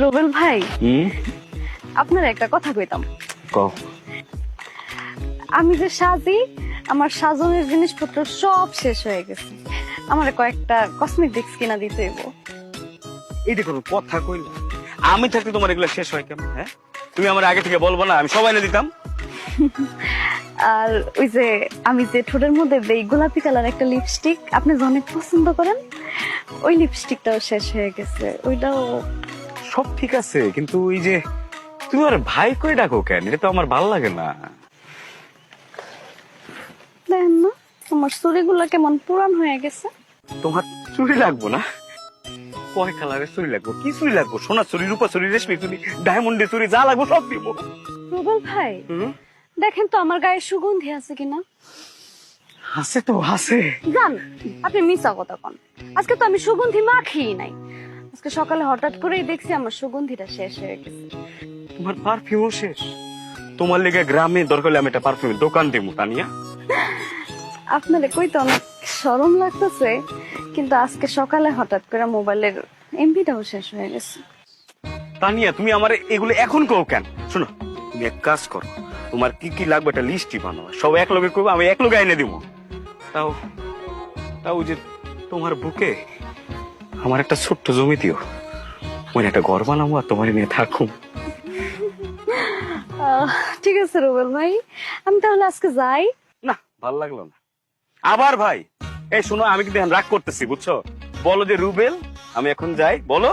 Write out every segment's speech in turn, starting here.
রুবেল ভাই আপনার একটা কথা কইতাম। আমি যে সাজি আমার সাজনের জিনিসপত্র সব শেষ হয়ে গেছে। আমার কয়েকটা কসমেটিক্স কিনা দিতে হইব। এই দেখো কথা কইলা। আমি থাকতে তোমার এগুলো শেষ হয় কেমন হ্যাঁ? তুমি আমার আগে থেকে বলব না আমি সবাই এনে দিতাম। আর ওই যে আমি যে ঠোঁটের মধ্যে দেই গোলাপি কালার একটা লিপস্টিক আপনি অনেক পছন্দ করেন ওই লিপস্টিকটাও শেষ হয়ে গেছে। ওইটাও সব ঠিক আছে কিন্তু ওই যে তুমি আমার ভাই কই ডাকো কেন? এটা তো আমার ভালো লাগে না। দেখেন না আমার চুড়িগুলো কেমন পুরান হয়ে গেছে। তোমার চুরি লাগবো না? কয় কালারের চুরি লাগবো? কি চুরি লাগবো? সোনা চুরি রূপা চুরি রেশমি চুরি ডায়মন্ডের চুরি যা লাগবো সব দিব। রুবেল ভাই দেখেন তো আমার গায়ে সুগন্ধি আছে কিনা। আছে তো আছে। জান আপনি মিশা কথা কন। আজকে তো আমি সুগন্ধি মাখিই নাই। আজকে সকালে হঠাৎ করেই দেখছি আমার সুগন্ধিটা শেষ হয়ে গেছে। তোমার পারফিউমও শেষ? তোমার লেগে গ্রামে দরকার হলে আমি একটা পারফিউমের দোকান দিব তানিয়া। আপনারে কইতে অনেক শরম লাগতেছে কিন্তু আজকে সকালে হঠাৎ করে মোবাইলের এমবিটাও শেষ হয়ে গেছে। তানিয়া তুমি আমার এগুলো এখন কও কেন? শোনো তুমি এক কাজ করো তোমার কি কি লাগবে একটা লিস্টই বানাও সব এক লগে করব আমি এক লগে এনে দিব। তাও তাও যে তোমার বুকে আমার একটা ছোট্ট জমি দিও। মানে একটা ঘর বানাবো আর তোমার নিয়ে থাকুম। ঠিক আছে রুবেল ভাই আমি তাহলে আজকে যাই। না ভালো লাগল না। আবার ভাই এই শোনো আমি কিন্তু রাগ করতেছি বুঝছ? বলো যে রুবেল আমি এখন যাই বলো।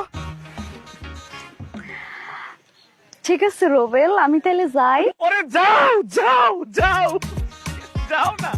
ঠিক আছে রুবেল আমি তাহলে যাই। ওরে যাও যাও যাও যাও না।